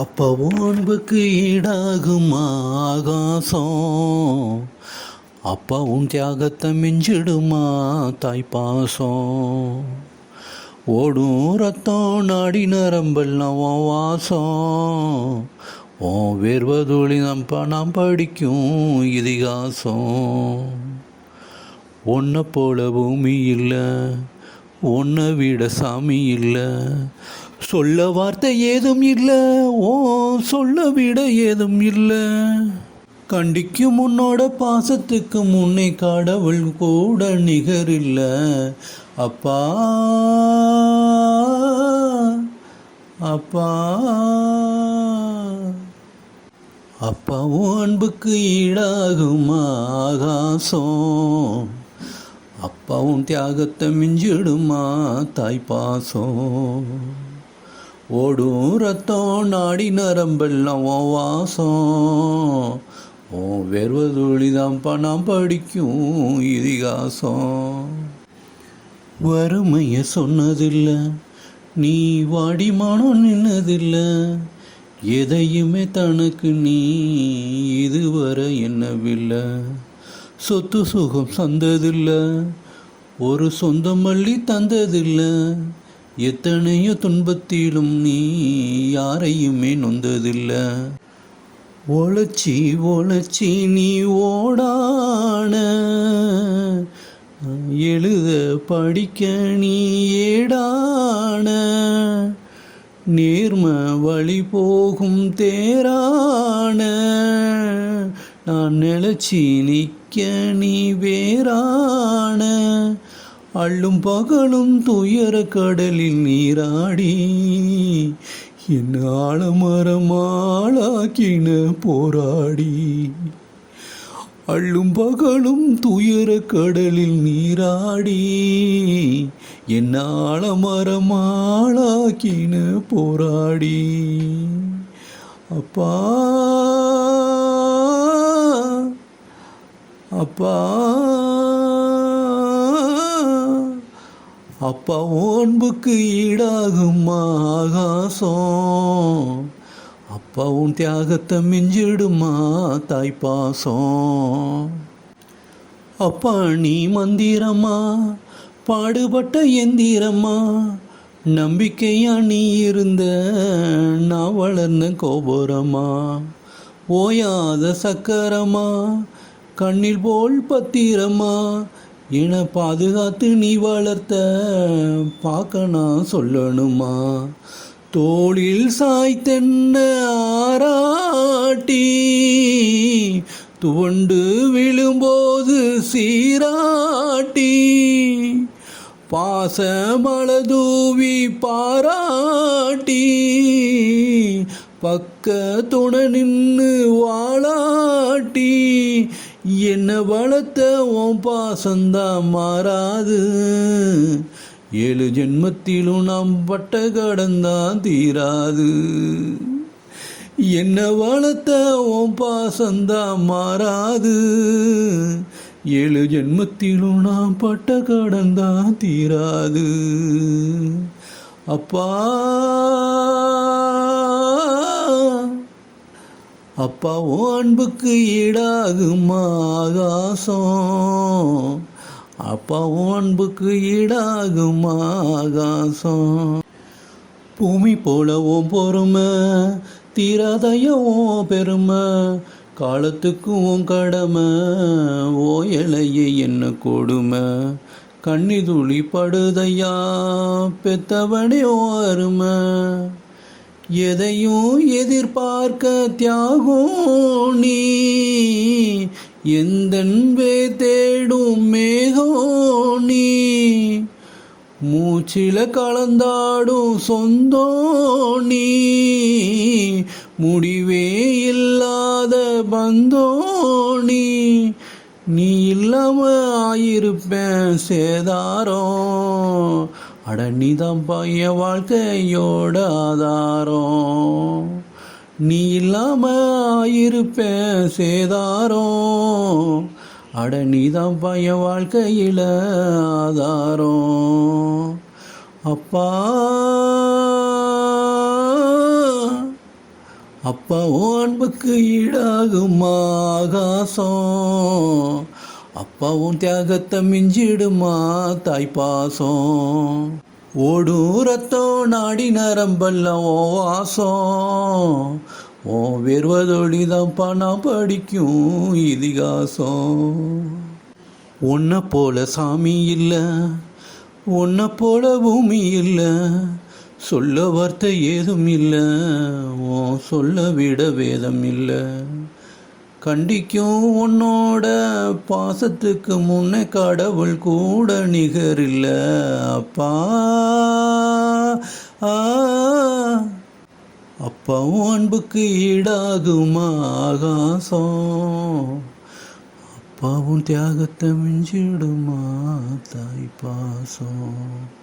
அப்போ அன்புக்கு ஈடாகும் ஆகாசம். அப்பா உன் தியாகத்தை மிஞ்சிடுமா தாய்ப்பாசம். ஓடும் ரத்தம் நாடி நரம்பெல்லாம் உன் வாசம். உன் வேர்வதுளி நம்ப நாம் படிக்கும் இதிகாசம். உன்னை போல பூமி இல்லை உன்னை விட சாமி இல்லை. சொல்ல வார்த்தை ஏதும் இல்லை ஓ சொல்ல விட ஏதும் இல்லை. கண்டிக்கும் உன்னோட பாசத்துக்கு முன்னே கடவுள் கூட நிகரில்ல அப்பா அப்பா. அப்பாவும் அன்புக்கு ஈடாகுமா ஆகாசம். அப்பாவும் தியாகத்தை மிஞ்சிடுமா தாய்ப்பாசம் ஓடும் ரத்தம் நாடி நரம்பெல்லாம் ஓ வாசம். ஓ வெறுவதுளி தான் பணம் படிக்கும் இதிகாசம். வறுமைய சொன்னதில்லை நீ வாடிமானம் நின்னதில்லை. எதையுமே தனக்கு நீ இதுவரை என்னவில்லை சொத்து சுகம் சந்ததில்லை ஒரு சொந்தம் மல்லி தந்ததில்லை. எத்தனையோ துன்பத்திலும் நீ யாரையுமே நொந்ததில்லை. ஒளச்சி ஒளச்சி நீ ஓடான. எழுத படிக்க நீ ஏடான. நேர்ம வழி போகும் தேரான. நான் நிலச்சி நிற்க நீ வேறான. அள்ளும் பகலும் துயர கடலில் நீராடி என் ஆழமரமாளாக்கின போராடி. அள்ளும் பகலும் துயர கடலில் நீராடி என் ஆழமரமாளாக்கின போராடி. அப்பா அப்பா. அப்பா ஓன்புக்கு ஈடாகும் ஆகாசம். அப்பா உன் தியாகத்தை மிஞ்சிடுமா தாய்ப்பாசம். அப்பா நீ மந்திரமா? பாடுபட்ட எந்திரமா? நம்பிக்கையா நீ இருந்த நான் வளர்ந்த கோபுரமா? ஓயாத சக்கரமா? கண்ணில் போல் பத்திரமா? என பாதுகாத்து நீ வளர்த்த பார்க்க நான் சொல்லணுமா? தோளில் சாய்த்தென்ன ஆராட்டி? துவண்டு விழும்போது சீராட்டி? பாசமளதூவி பாராட்டி? பக்க துணை நின்று வாழாட்டி? என்ன வளர்த்த உன் பாசந்தான் மாறாது. ஏழு ஜென்மத்திலும் நாம் பட்ட கடந்தான் தீராது. என்ன வளர்த்த உன் பாசந்தான் மாறாது. ஏழு ஜென்மத்திலும் நாம் பட்ட கடந்தான் தீராது. அப்பா அப்பா அன்புக்கு ஈடாகும் ஆகாசம். அப்பா அன்புக்கு ஈடாகும் ஆகாசம். பூமி போலவும் பொறுமை தீராதைய பெருமை. காலத்துக்கும் உன் கடமை ஓ இலையே என்ன கொடுமை. கண்ணி துளி படுதையா பெத்தவனே ஓ அருமை. எதையும் எதிர்பார்க்க தியாகம் நீ. எந்தன்பே தேடும் மேகோ நீ. மூச்சில கலந்தாடும் சொந்தோ நீ. முடிவே இல்லாத பந்தோ நீ. நீ இல்லாம ஆயிருப்பேன் சேதாரம். அட நீதான் பையன் வாழ்க்கையோட ஆதாரம். நீ இல்லாம ஆயிருப்பேன் சேதாரம். அட நீதான் பையன் வாழ்க்கையில ஆதாரம். அப்பா. அப்பா அன்புக்கு ஈடாகும் ஆகாசம். அப்பாவும் தியாகத்தை மிஞ்சிடுமா தாய்ப்பாசம்? ஓடும் ரத்தம் நாடி நரம்பெல்லாம் ஓ வாசம். ஓ வேர்வதொழி தான் நான் படிக்கும் இதிகாசம். உன்னை போல சாமி இல்லை உன்னை போல பூமி இல்லை சொல்ல வார்த்தை ஏதும் இல்லை ஓ சொல்ல விட வேதம் இல்லை. கண்டிக்கும் உன்னோட பாசத்துக்கு முன்னே கடவுள் கூட நிகரில்ல. அப்பா அப்பாவும் அன்புக்கு ஈடாகும் ஆகாசம்? அப்பாவும் தியாகத்தை மிஞ்சிடுமா தாய் பாசம்?